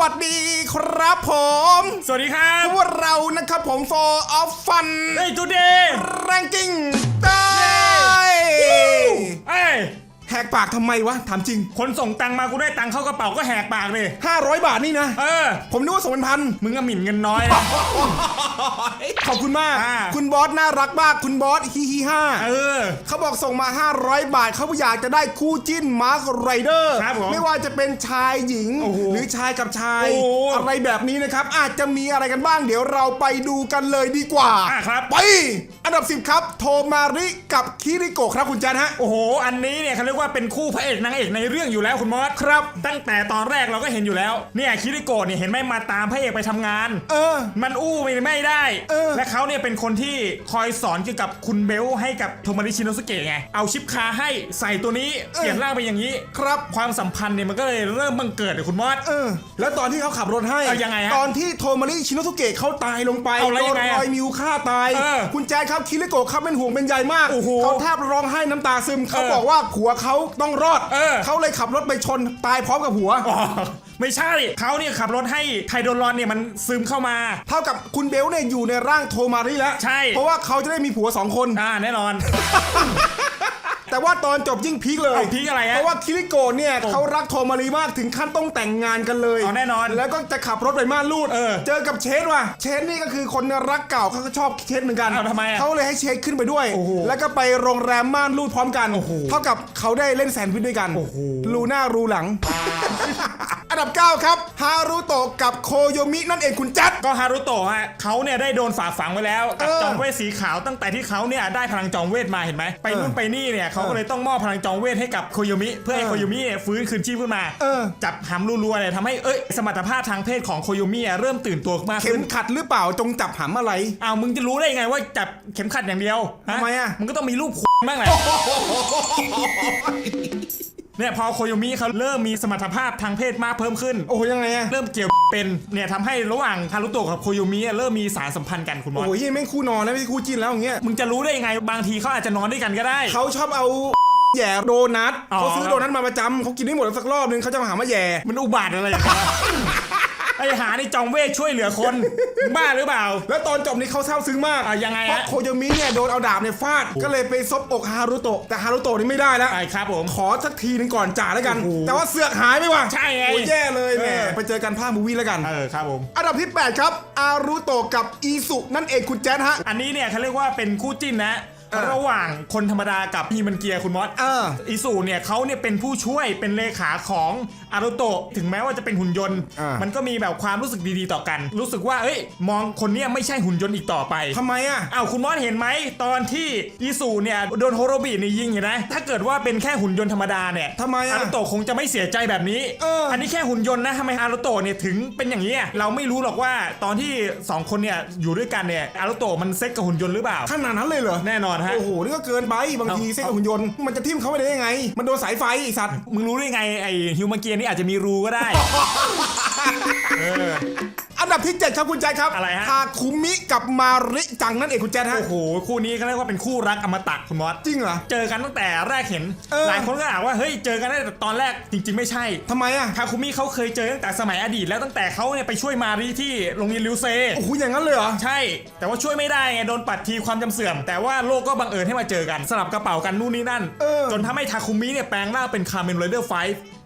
วัสดีครับผม สวัสดีครับพวกเรานะครับผม for of fun เฮ้ยจูเดย์ ranking ได้เอ้ย แหกปากทำไมวะถามจริง คนส่งตังค์มากูได้ตังค์เข้ากระเป๋าก็แหกปากเลย 500 บาทนี่นะ เออ ผมนึกว่าส่งเป็นพันมึงก็หมิ่นเงินน้อยนะ ขอบคุณมาก อ่า คุณบอสน่ารักมาก คุณบอสฮิฮิห้าเออ เขาบอกส่งมา 500 บาทเขาอยากจะได้คู่จิ้นมาร์คไรเดอร์ครับผมไม่ว่าจะเป็นชายหญิง โอ้โหหรือชายกับชาย โอ้โหอะไรแบบนี้นะครับ อาจจะมีอะไรกันบ้าง เดี๋ยวเราไปดูกันเลยดีกว่าอะครับ ไป อันดับ 10 ครับ โทมาริกับคิริโกะครับคุณแจนฮะ โอ้โห อันนี้เนี่ยเขาเรียกว่าเป็นคู่พระเอกนางเอกในเรื่องอยู่แล้วคุณมอสครับ ตั้งแต่ตอนแรกเราก็เห็นอยู่แล้วเนี่ยคิริโกะเนี่ยเห็นไหมมาตามพระเอกไปทำงาน เออ มันอู้ไม่ไม่ได้ เออ และเขาเนี่ยเป็นคนที่คอยสอนเกี่ยวกับคุณเบลให้กับโทมาริชินโนสเกะไงเอาชิปคาให้ใส่ตัวนี้เปลี่ยนร่างไปอย่างนี้ ครับความสัมพันธ์เนี่ยมันก็เลยเริ่มบังเกิดเลยคุณมอสเออ แล้วตอนที่เขาขับรถให้เอายังไงฮะตอนที่โทมาริชิโนสุเกะเขาตายลงไปเอาแล้วโดยันงไงรอะอยมิวฆ่าตายเออคุณแจ๊คครับคิริโกะเขาเป็นห่วงเป็นใยมากโอ้โหเขาแทบร้องไห้น้ำตาซึมเขาเออบอกว่าผัวเขาต้องรอดเออ เขาเลยขับรถไปชนตายพร้อมกับผัว อ๋อไม่ใช่เขาเนี่ยขับรถให้ไทโดรอนเนี่ยมันซึมเข้ามา เท่ากับคุณเบลเนี่ยอยู่ในร่างโทมาริแล้วใช่ เพราะว่าเขาจะได้มีผัวสองคน อ่าแน่นอน แต่ว่าตอนจบยิ่งพีคเลยเอาพีคอะไรฮะเพราะว่าคิริโกะเนี่ยเขารักโทมาริมากถึงขั้นต้องแต่งงานกันเลยเอาแน่นอน แล้วก็จะขับรถไปม่านรูดเออเจอกับเชดว่ะเชดนี่ก็คือคนรักเก่าเขาก็ชอบเชดเหมือนกันเอาทำไมอะเขาเลยให้เชดขึ้นไปด้วย โอ้โหแล้วก็ไปโรงแรมม่านรูดพร้อมกันโอ้โห เท่ากับเขาได้เล่นแซนด์วิชด้วยกันโอ้โหรูหน้ารูหลังอั นดับ 9 ครับฮารุโตะกับโคโยมินั่นเองคุณจัด ก็ฮารุโตะฮะเขาเนี่ยได้โดนฝากฝังไว้แล้วกับเออจอมเวทสีขาวตั้งแต่ที่เขาเนี่ยได้พลังจอมเวทมาเห็นไหมไปนู่นไปนี่เนี่ยเขาก็เลยต้องมอบพลังจอมเวทให้กับโคโยมิเพื่อให้เออโคโยมิเนี่ยฟื้นคืนชีพขึ้นมาเออ จับหำรัวๆเนี่ยทำให้เอ้ยสมรรถภาพทางเพศของโคโยมิอะเริ่มตื่นตัวมากเข็ขึ้มนขัดหรือเปล่าจงจับหำอะไร อ้าวมึงจะรู้ได้ยังไงว่าจับเข็มขัดอย่างเดียวฮทำไมอะ มึงก็ต้องมีรูป บ้างแหละ เนี่ยพอโคโยมิเขาเริ่มมีสมรรถภาพทางเพศมากเพิ่มขึ้น โอ้โหยังไงอะเริ่มเกี่ยวเป็นเนี่ยทำให้ระหว่างฮารุโตะกับโคโยมิอะเริ่มมีสารสัมพันธ์กันคุณมอโอ้สโหยี่แม่งคู่นอนนะไม่ใช่คู่จิ้นแล้วอย่างเงี้ยมึงจะรู้ได้ยังไงบางทีเขาอาจจะนอนด้วยกันก็ได้ เขาชอบเอา แหย่โดนัทอ๋อ เขาซื้อโดนัทมาประจำเขากินไม่หมดสักรอบนึงเขาจะมาหามาแหย่ มันอุบาทอะไรอย่างเงี้ย ไอหาในจอมเวทช่วยเหลือคนมึงบ้าหรือเปล่า แล้วตอนจบนี้เขาเศร้าซึ้งมากอะยังไงเพฮะราะโคโยมิเนี่ยโดนเอาดาบเนี่ยฟาด ก็เลยไปซบอกฮารุโตะแต่ฮารุโตะนี่ไม่ได้แล้วไอครับผม ขอสักทีหนึงก่อนจ่าแล้วกัน โอ้โหแต่ว่าเสือกหายไปว่ะใช่ไงโอ้ยแย่เลยแหมเออ ไปเจอกันภาคมูวี่แล้วกัน เออครับผม อันดับที่ 8 ครับ อารุโตะกับอีสุนั่นเองคุณแจ๊ดฮะ อันนี้เนี่ยเขาเรียกว่าเป็นคู่จิ้นนะเออ ระหว่างคนธรรมดากับฮีมันเกียร์คุณมอสเอออีสูเนี่ยเขาเนี่ยเป็นผู้ช่วยเป็นเลขาของอารุโตะถึงแม้ว่าจะเป็นหุ่นยนต์ อ่ามั มันก็มีแบบความรู้สึกดีๆต่อกัน รู้สึกว่าเอ้ยมองคนเนี้ยไม่ใช่หุ่นยนต์อีกต่อไป ทำไมอะ อ้าวคุณมอสเห็นไหมตอนที่อีสูเนี่ยโดนโฮโรบินี่ยิงเห็นไหมถ้าเกิดว่าเป็นแค่หุ่นยนต์ธรรมดาเนี่ยทำไมอะอารุโตะคงจะไม่เสียใจแบบนี้เอออั นนี้แค่หุ่นยนต์นะทำไมอารุโตะเนี่ยถึงเป็นอย่างนี้อะเราไม่รู้หรอกว่าตอนที่สองคนเนี่ยอยู่ด้วยกันเนี่ยอารุโตะมันเซ็กกับหุ่นยนต์หรือเปล่า ขนาดนั้นเลยเหรอ แน่นอนฮะ โอ้โห นี่ก็เกินไป บางทีเอาเส้นกับหุ่นยนต์ มันจะทิ่มเขาไปได้ยังไง มันโดนสายไฟไอ้สัตว์ มึงรู้ได้ไงไอฮิวแมนเกียร์นี่อาจจะมีรูก็ได้ เออ อันดับที่ 7 ครับคุณแจ๊ดครับอะไรฮะ ทาคุมิกับมาริจังนั่นเองคุณแจ๊ดฮะโอ้โห คู่นี้ก็เรียกว่าเป็นคู่รักอมตะคุณมอสจริงเหรอ เจอกันตั้งแต่แรกเห็น เออ หลายคนก็ถามว่าเฮ้ยเจอกันตั้งแต่ตอนแรกจริง ๆ ไม่ใช่ทำไมอะทาคุมิเขาเคยเจอตั้งแต่สมัยอดีตแล้วตั้งแต่เขาเนี่ยไปช่วยมารีที่โรงเรียนริวเซ โอ้โหอย่างนั้นเลยเหรอ ใช่ แต่ว่าช่วยไม่ได้ไงโดนปัดทีความจำเสื่อม แต่ว่าโลกก็บังเอิญให้มาเจอกัน สลับกระเป๋ากันนู่นนี่นั่น เออ จนทำให้ทาคุมิเนี่ยแปลงร่างเป็นคาร์เมนไรเดอร์ไฟ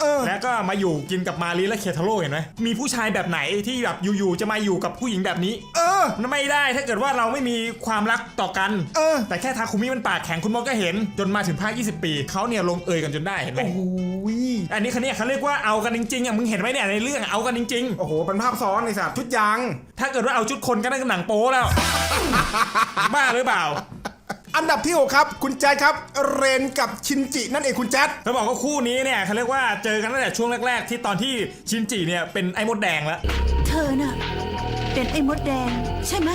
เออ แล้วก็มาอยู่กินกับมารีและเคทาโร่เห็นไหมมีผู้ชายแบบไหนที่แบบอยู่ๆจะมาอยู่กับผู้หญิงแบบนี้เออ ไม่ได้ถ้าเกิดว่าเราไม่มีความรักต่อกัน เออ แต่แค่ทาคุมิมันปากแข็งคุณมอก็เห็น จนมาถึงภาค 20 ปีเขาเนี่ยลงเอยกันจนได้เห็นไหมโอ้โหอันนี้คันนี้เขาเรียกว่าเอากันจริงๆอะมึงเห็นไหมเนี่ยในเรื่องเอากันจริง โอ้โหเป็นภาพซ้อนไอ้สัตว์ชุดยางๆ ถ้าเกิดว่าเอาชุดคนก็น่าจะหนังโป๊แล้ว บ้าหรือเปล่า อันดับที่ 6 ครับ คุณแจ๊ดครับ เรนกับชินจินั่นเองคุณแจ๊ดเขาบอกว่าคู่นี้เนี่ยเขาเรียกว่าเจอกันตั้งแต่ช่วงแรก ๆ ที่ตอนที่ชินจิเนี่ยเป็นไอ้มดแดงแล้ว เธอน่ะ เป็นไอ้มดแดง ใช่ไหม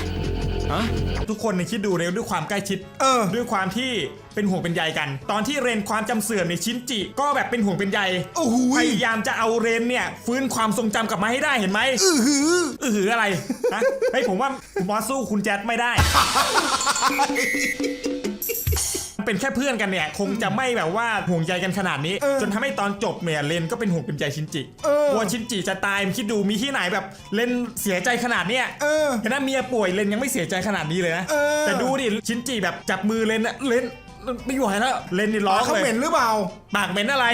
ทุกคนเนี่ยคิดดูเลยด้วยความใกล้ชิด เออ ด้วยความที่เป็นห่วงเป็นใยกัน ตอนที่เรนความจำเสื่อมในยชินจิ ก็แบบเป็นห่วงเป็นใยโอ้โหพยายามจะเอาเรนเนี่ยฟื้นความทรงจำกลับมาให้ได้เห็นไหมอือหือ อือหืออะไรนะเฮ้ยผมว่าคุณบอสสู้คุณแจ๊ดไม่ได้ เป็นแค่เพื่อนกันเนี่ยคงจะไม่แบบว่าห่วงใยกันขนาดนี้เออจนทำให้ตอนจบเนี่ยเลนก็เป็นห่วงเป็นใยชินจิเออกลัวชินจิจะตายมึงคิดดูมีที่ไหนแบบเลนเสียใจขนาดเนี้ยเออเห็นไหมเมียป่วยเลนยังไม่เสียใจขนาดนี้เลยนะเออแต่ดูดิชินจิแบบจับมือเลนอะเลน ไม่ไหวแล้วเลนนี่ร้องเขาเลยเหม็นหรือเปล่าปากเหม็นอะไร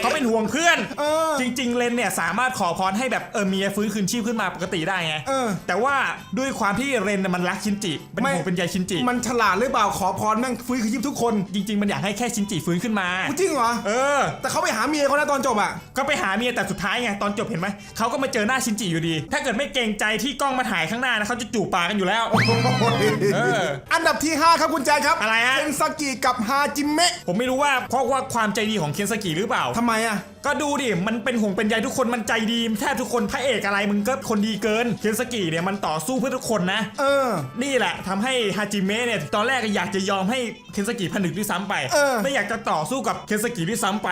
เขาเป็นห่วงเพื่อน เออ จริง ๆ เลนเนี่ยสามารถขอพรให้แบบเออเมียฟื้นคืนชีพขึ้นมาปกติได้ไงเออ แต่ว่าด้วยความที่เรนน่ะมันรักชินจิเป็นไม่ห่วงเป็นใยชินจิ มันฉลาดหรือเปล่าขอพรแม่งฟื้นคืนชีพทุกคนจริง ๆ มันอยากให้แค่ชินจิฟื้นขึ้นมาจริงเหรอเออ แต่เขาไปหาเมียเขานะตอนจบอะก็ไปหาเมียแต่สุดท้ายไงตอนจบเห็นไหมเขาก็มาเจอหน้าชินจิอยู่ดี ถ้าเกิดไม่เกรงใจที่กล้องมาถ่ายข้างหน้านะเขาจะจูบปากกันอยู่แล้วเอออันดับที่ 5 ครับคุณแจคครับอะไรฮะเคนซากิกับฮาจิเมะผมไม่รู้ว่าเพราะว่าความใจดีของเคนสกิหรือเปล่าทำไมอะ ก็ดูดิ มันเป็นห่วงเป็นใยทุกคนมันใจดีแทบทุกคนพระเอกอะไรมึงก็คนดีเกินเคนสกิเนี่ยมันต่อสู้เพื่อทุกคนนะ เออ นี่แหละทำให้ฮาจิเมะเนี่ยตอนแรกก็อยากจะยอมให้เคนสกิผนึกด้วยซ้ำไปเออไม่อยากจะต่อสู้กับเคนสกิด้วยซ้ำไป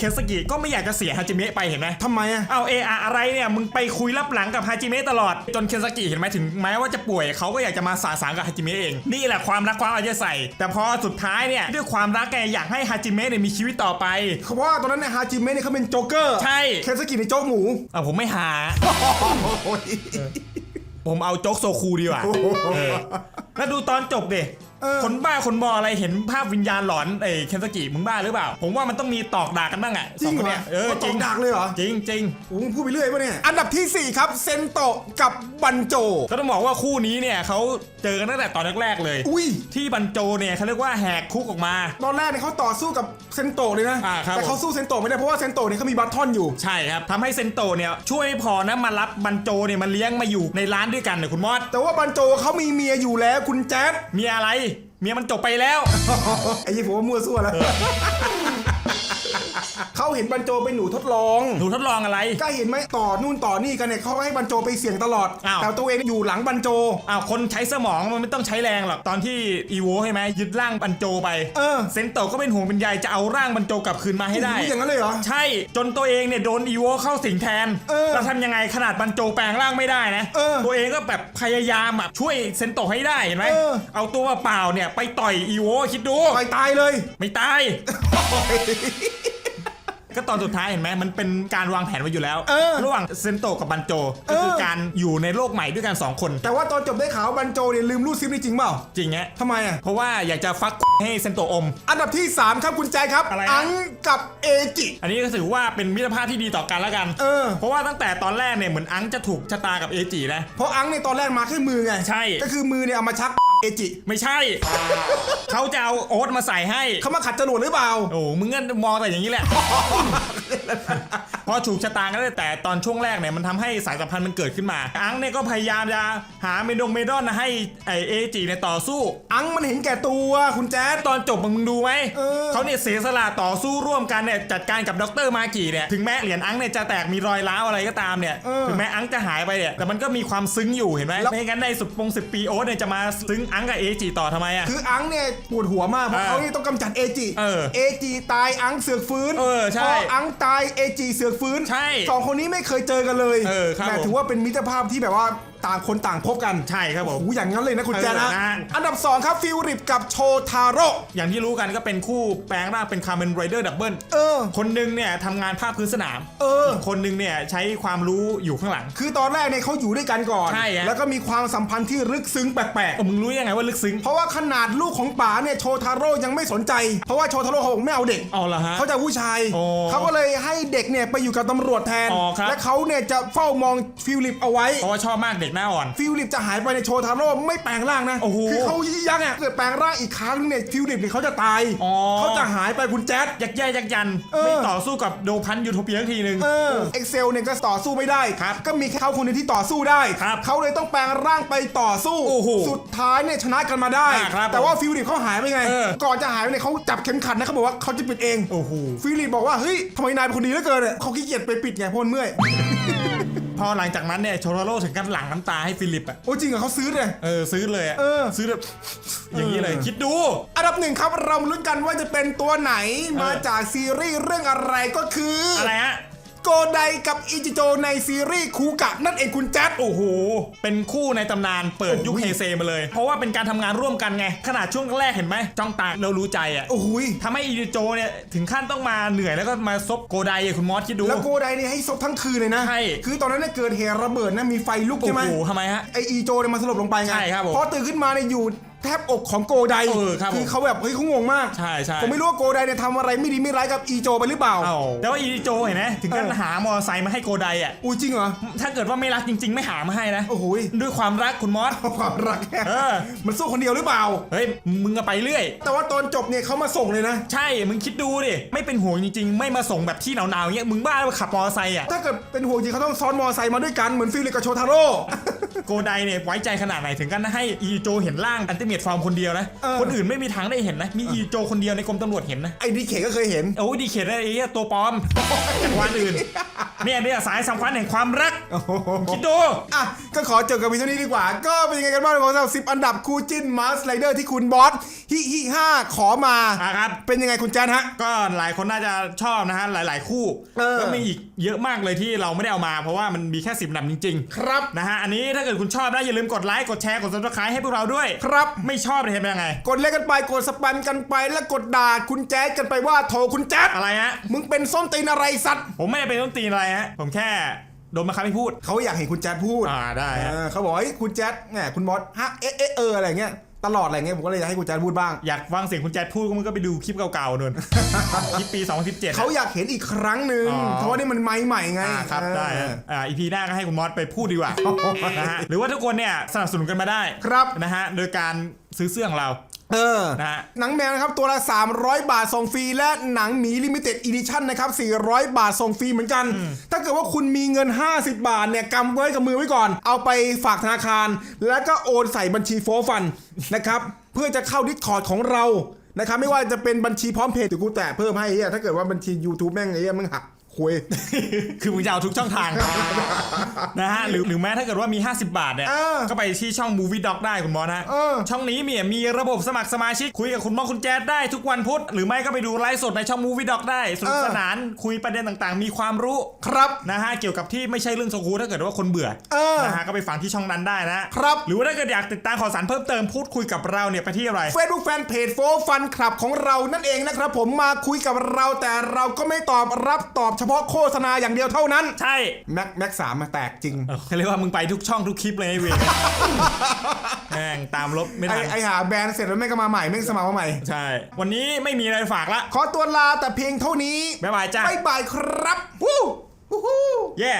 เคนสกิก็ไม่อยากจะเสียฮาจิเมะไปเห็นไหมทำไมอะเอาเออะอะไรเนี่ยมึงไปคุยรับหลังกับฮาจิเมะตลอดจนเคนสกิเห็นไหมถึงแม้ว่าจะป่วยเขาก็อยากจะมาสาสางกับฮาจิเมะเองนี่แหละความรักความเอาใจใส่ แต่พอสุดท้ายเนี่ยด้วยความรักแกอยากให้ฮาจิเมะเนี่ยมีชีวิตต่อไปเพราะว่าตอนนั้นเนี่ยฮาจิเมะเนี่ยเขาเป็นโจ๊กเกอร์ใช่ เคนซากิในโจ๊กหมูเอาผมไม่หา ผมเอาโจ๊กโซคูดีกว่าเออแล้วดูตอนจบดิเออ คนบ้าคนบออะไรเห็นภาพวิญญาณหลอนไอ้เคนสกิมึงบ้าหรือเปล่า ผมว่ามันต้องมีตอกด่ากันบ้างอะจริงสอคนเหรอเนี่ยเออเขาจตริองกดักเลยเหรอ จริงจริงโอ้โหพูดไปเรื่อยปะเนี่ย อันดับที่ 4 ครับ เซนโตะกับบันโจ ก็ต้องบอกว่าคู่นี้เนี่ยเขาเจอกันตั้งแต่ตอนแรกๆเลยอุ้ยที่บันโจเนี่ยเขาเรียกว่าแหกคุกออกมา ตอนแรกเนี่ยเขาต่อสู้กับเซนโตะเลยนะอ่าครับแต่เขาสู้เซนโตะไม่ได้เพราะว่าเซนโตะเนี่ยเขามีบัตทอนอยู่ใช่ครับทำให้เซนโตเนี่ยช่วยไม่พอนะมารับบันโจเนี่ยมาเลี้ยงมาอยู่ในร้านด้วยกันเนี่ยคุณมอดแต่ว่าบันโจเขามีเมียอยู่แล้วคุณแจ๊ดมีอะไร เมียมันจบไปแล้ว ไอ้ยี่ผมว่ามั่วซั่วแล้ว เขาเห็นบันโจเป็นหนูทดลอง หนูทดลองอะไร ก็เห็นไหมต่อนู่นต่อนี่กันเนี่ยเขาให้บันโจไปเสี่ยงตลอด อ้าว แต่ตัวเองอยู่หลังบันโจ อ้าวคนใช้สมองมันไม่ต้องใช้แรงหรอกตอนที่อีโวใช่ไหมยึดร่างบันโจไปเออ เซนโตก็เป็นห่วงเป็นใยจะเอาร่างบันโจกลับคืนมาให้ได้โอ้โอย่างนั้นเลยเหรอ ใช่จนตัวเองเนี่ยโดนอีโวเข้าสิงแทนเออแล้วทำยังไงขนาดบันโจแปลงร่างไม่ได้นะเออตัวเองก็แบบพยายามอะช่วยเซนโตให้ได้เห็นไหมเออ เอาตัวเปล่าเนี่ยไปต่อยอีโวคิดดูปล่อยตายเลย ไม่ตาย ก็ตอนสุดท้ายเห็นไหมมันเป็นการวางแผนไว้อยู่แล้ว เออระหว่างเซนโตกับบันโจ ก็คือเออ การอยู่ในโลกใหม่ด้วยกันสองคน แต่ว่าตอนจบได้ข่าวว่าบันโจเนี่ยลืมรูดซิปนี่จริงเปล่าจริงไงทำไมอะ เพราะว่าอยากจะฟักให้เซนโตอม อันดับที่ 3 ครับคุณแจคครับอะไรนะ อังกับเอจิ อันนี้ก็ถือว่าเป็นมิตรภาพที่ดีต่อกันแล้วกันเออเพราะว่าตั้งแต่ตอนแรกเนี่ยเหมือนอังจะถูกชะตากับเอจินะ เพราะอังในตอนแรกมาแค่มือไงใช่ ก็คือมือเนี่ยเอามาชัก เอจิ ไม่ใช่ เขาจะเอาโอ๊ตมาใส่ให้ เขามาขัดจรวดหรือเปล่า โอ้มึงก็มองแต่อย่างนี้แหละ พอถูกชะตากันแต่ตอนช่วงแรกเนี่ยมันทำให้สายสัมพันธ์มันเกิดขึ้นมา อังเนี่ยก็พยายามจะหาเมดงเมดอนนะให้ไอเอจิเนี่ยต่อสู้ อังมันเห็นแก่ตัวคุณแจ๊ดตอนจบมึงดูไหมเออเขาเนี่ยเสียสละต่อสู้ร่วมกันเนี่ยจัดการกับดรมากิเนี่ยถึงแม้เหรียญอังเนี่ยจะแตกมีรอยร้าวอะไรก็ตามเนี่ยเออถึงแม้อังจะหายไปเนี่ยแต่มันก็มีความซึ้งอยู่เห็นไหมแล้วไม่งั้นในสุดปงสิบปีโอ๊ตเนี่ยจะมาซึ้งอังกับเอจิต่อทำไมอะคืออังเนี่ยปวดหัวมากเพราะเออเขานี่ต้องกำจัดเอจิเออเอจิตายอังเสือกฟื้นเออใช่พออังตายเอจิเสือกฟื้นใช่ สองคนนี้ไม่เคยเจอกันเลยเออครับแต่ผม ถือว่าเป็นมิตรภาพที่แบบว่า ต่างคนต่างพบกันใช่ครับผม โอ้โหอย่างนั้นเลยนะคุณเออแจ๊ดนะนะ อันดับ 2 ครับฟิลริปกับโชทาโร่อย่างที่รู้กันก็เป็นคู่แปลงร่างเป็นคาร์เมนไรเดอร์ดับเบิลเออ คนหนึงเนี่ยทำงานภาคพื้นสนามเออ กคนหนึงเนี่ยใช้ความรู้อยู่ข้างหลัง คือตอนแรกเนี่ยเขาอยู่ด้วยกันก่อน ใช่ฮะ แล้วก็มีความสัมพันธ์ที่ลึกซึ้งแปลกเออมึงรู้ยังไงว่าลึกซึ้งๆ เพราะว่าขนาดลูกของป๋าเนี่ยโชทาโร่ยังไม่สนใจ เพราะว่าโชทาโร่เขาบอกไม่เอาเด็ก เอาละฮะ เขาจะผู้ชาย โอ้เขาก็เลยให้เด็กเนี่ยไปอยู่กับตำรวจแทน อ๋อครับ และเขาเนี่ยจะเฝ้ามองฟิลิปเอาไว้ เพราะว่าชอบมากเด็กหน้าอ่อน ฟิลิปจะหายไปในโชทาโร่ไม่แปลงร่างนะโอ้โหคือเขายี่ยักษ์อะเกิดแปลงร่างอีกครั้งเนี่ยฟิลิปเนี่ยเขาจะตายอ๋อ เขาจะหายไปคุณแจ๊ด ยักแย่ยักยัน เออ ไม่ต่อสู้กับโดพันยูโทเปียสักทีหนึ่ง เออเอ็กเซลเนี่ยก็ต่อสู้ไม่ได้ ครับก็มีแค่เขาคนเดียวที่ต่อสู้ได้ ครับเขาเลยต้องแปลงร่างไปต่อสู้ โอ้โหสุดท้ายเนี่ยชนะกันมาได้ อ่าครับแต่ว่าฟิลิปเขาหายไปไง เออ ก่อนจะหายไปเนี่ยเขาจับเข็มขัดนะเขาบอกว่าเขาจะปิดเอง โอ้โห ฟิลิปบอกว่าเฮ้ยทำไมนายเป็นคนดีเหลือเกินเนี่ยเขาขี้เกียจไปปิดไงเพราะมันเมื่อยพ อหลังจากนั้นเนี่ยโชโรโร่ถึงกับหลั่งน้ำตาให้ฟิลิปอะ โอ้จริงเหรอเขาซื้อเลย เออซื้อเลยอะเออ ซื้อแบบ อย่างนี้เลยเออคิดดู อันดับหนึ่งครับเรามาลุ้นกันว่าจะเป็นตัวไหนมาจากซีรีส์เรื่องอะไรก็คือออะไรฮะ โกไดกับอิจิโจในซีรีส์คูกะนั่นเองคุณแจ๊ดโอ้โห เป็นคู่ในตำนานเปิดยุคโอ้โหเฮเซมาเลย เพราะว่าเป็นการทำงานร่วมกันไง ขนาดช่วงแรกเห็นไหมจ้องตาเรารู้ใจอะโอ้โหยทำให้อีโจเนี่ยถึงขั้นต้องมาเหนื่อยแล้วก็มาซบโกไดอะคุณมอสคิดดู แล้วโกไดนี่ให้ซบทั้งคืนเลยนะใช่คือตอนนั้นเนี่ยเกิดเหตุระเบิดนะมีไฟลุกโอ้ใช่ไหมโหทำไมฮะไออีโจเนี่ยมันสลบลงไปไงใช่ครับผมพอตื่นขึ้นมาเนี่ยอยู่ แทบอกของโกไดเออครับผมอเขาแบบเฮ้ยเขางงมาก ใช่ใช่ ผมไม่รู้ว่าโกไดเนี่ยทำอะไรไม่ดีไม่ร้ายกับอีโจไปหรือเปล่า เอ้าแต่ว่าอีโจเห็นไหมถึงขั้นเออ หามอเตอร์ไซค์มาให้โกไดอะ อุ้ยจริงเหรอ ถ้าเกิดว่าไม่รักจริง ๆ ไม่หามาให้นะ โอ้โหย ด้วยความรักคุณมอส ความรักแค่เออ มันสู้คนเดียวหรือเปล่า เฮ้ย มึงก็ไปเรื่อย แต่ว่าตอนจบเนี่ยเขามาส่งเลยนะ ใช่ มึงคิดดูดิ ไม่เป็นห่วงจริง ๆ ไม่มาส่งแบบที่หนาวๆเงี้ย มึงบ้าไปขับมอเตอร์ไซค์อะ ถ้าเกิดเป็นห่วงจริงเขาต้องซ้อนมอไซค์มาด้วยกันเหมือนฟิลลิปกับโชทาโร่ โกไดเนี่ยไว้ใจขนาดไหนถึงกันให้อีโจเห็นร่างอันติเมตฟอร์มคนเดียวนะ เออ คนอื่นไม่มีทางได้เห็นนะ มีอีโจคนเดียวในกรมตำรวจเห็นนะ ไอ้ดีเคก็เคยเห็น โอ้ยดีเขตไอ้เหี้ยตัวปลอมจากวันอื่น เนี่ยเนี่ยสายสัมพันธ์แห่งความรักคิดดู อะก็ขอจบกับวิดีโอนี้ดีกว่า ก็เป็นยังไงกันบ้างของเราสิบอันดับคู่จิ้นมาสไลเดอร์ที่คุณบอสฮิฮิห้าขอมา อะครับ เป็นยังไงคุณแจนฮะ ก็หลายคนน่าจะชอบนะฮะ หลาย ๆ คู่เออ ก็มีอีกเยอะมากเลยที่เราไม่ได้เอามาเพราะว่ามันมีแค่สิบอันดับจริงๆครับนะฮะอันนี้ถ้าเกิดคุณชอบนะอย่าลืมกดไลค์กดแชร์กด subscribe ให้พวกเราด้วยครับ ไม่ชอบเลยเป็นยังไง กดเล่นกันไปกดสปันกันไปแล้วกดด่าคุณแจ๊ดกันไปว่าโถคุณแจ๊ดอะไรฮะมึงเป็นส้นตีนอะไรสัตว์ผมไม่ได้เป็นต้นตีนอะไรฮะ ผมแค่โดนมาคับให้พูด เขาอยากเห็นคุณแจ๊ดพูดอ่าได้ฮะ เออเขาบอกเฮ้ยคุณแจ๊ดแหมคุณบอสฮะเอ๊ะเอ๊ะเอออะไรเงี้ยตลอดอะไรเงี้ยผมก็เลยอยากให้คุณแจ๊ดพูดบ้าง อยากฟังเสียงคุณแจ๊ดพูดก็มันก็ไปดูคลิปเก่าๆนู่นคลิปปี 2017 เขาอยากเห็นอีกครั้งหนึ่งอ๋อ เพราะว่านี่มันไม้ใหม่ไงอ่าครับเออได้ฮะอ่าอีพีหน้าก็ให้คุณมอสไปพูดดีกว่า นะฮะหรือว่าทุกคนเนี่ยสนับสนุนกันมาได้ครับ นะฮะโดยการซื้อเสื้อของเรา เออนะฮะหนังแมวนะครับตัวละ 300 บาทส่งฟรีและหนังหมีลิมิเต็ดอีดิชั่นนะครับ 400 บาทส่งฟรีเหมือนกัน ถ้าเกิดว่าคุณมีเงิน 50 บาทเนี่ยกำไว้กับมือไว้ก่อน เอาไปฝากธนาคาร แล้วก็โอนใส่บัญชีโฟฟันนะครับ เพื่อจะเข้าดิสคอร์ดของเรานะครับไม่ว่าจะเป็นบัญชีพร้อมเพย์หรือกูแตะเพิ่มให้เฮียถ้าเกิดว่าบัญชี YouTube แม่งไอ้เฮียมึงหัก คุย คือมึงจะเอาทุกช่องทาง นะฮะหรือหรือแม้ถ้าเกิดว่ามี 50 บาทเนี่ย เออก็ไปที่ช่อง Movie Doc ได้คุณมอสฮะเออ ช่องนี้มีมีระบบสมัครสมาชิกคุยกับคุณมอคุณแจ๊ดได้ทุกวันพุธ หรือไม่ก็ไปดูไลฟ์สดในช่อง Movie Doc ได้สนุกเออสนานคุยประเด็นต่างๆ มีความรู้ครับ นะฮะเกี่ยวกับที่ไม่ใช่เรื่องโซคูถ้าเกิดว่าคนเบื่อเออ นะฮะก็ไปฟังที่ช่องนั้นได้นะครับ หรือว่าถ้าเกิดอยากติดตามข่าวสารเพิ่มเติมพูดคุยกับเราเนี่ยไปที่อะไรเฟซบุ๊กแฟนเพจโฟฟันคลับของเรานั่นเองนะครับ ผมมาคุยกับเราแต่เราก็ไม่ตอบรับตอบเฉพาะโฆษณาอย่างเดียวเท่านั้น ใช่ แม็กแม็กสามมาแตกจริงเออเขาเรียกว่ามึงไปทุกช่องทุกคลิปเลยไอ้เวรแม่งตามลบไม่ไอทันไอหาแบรนด์เสร็จแล้วแม่งก็มาใหม่แม่งสมัครมาใหม่ ใช่ วันนี้ไม่มีอะไรฝากละขอตัวลาแต่เพียงเท่านี้บ๊ายบายจ้าบ๊ายบายครับวู้ฮู้ฮู้เย่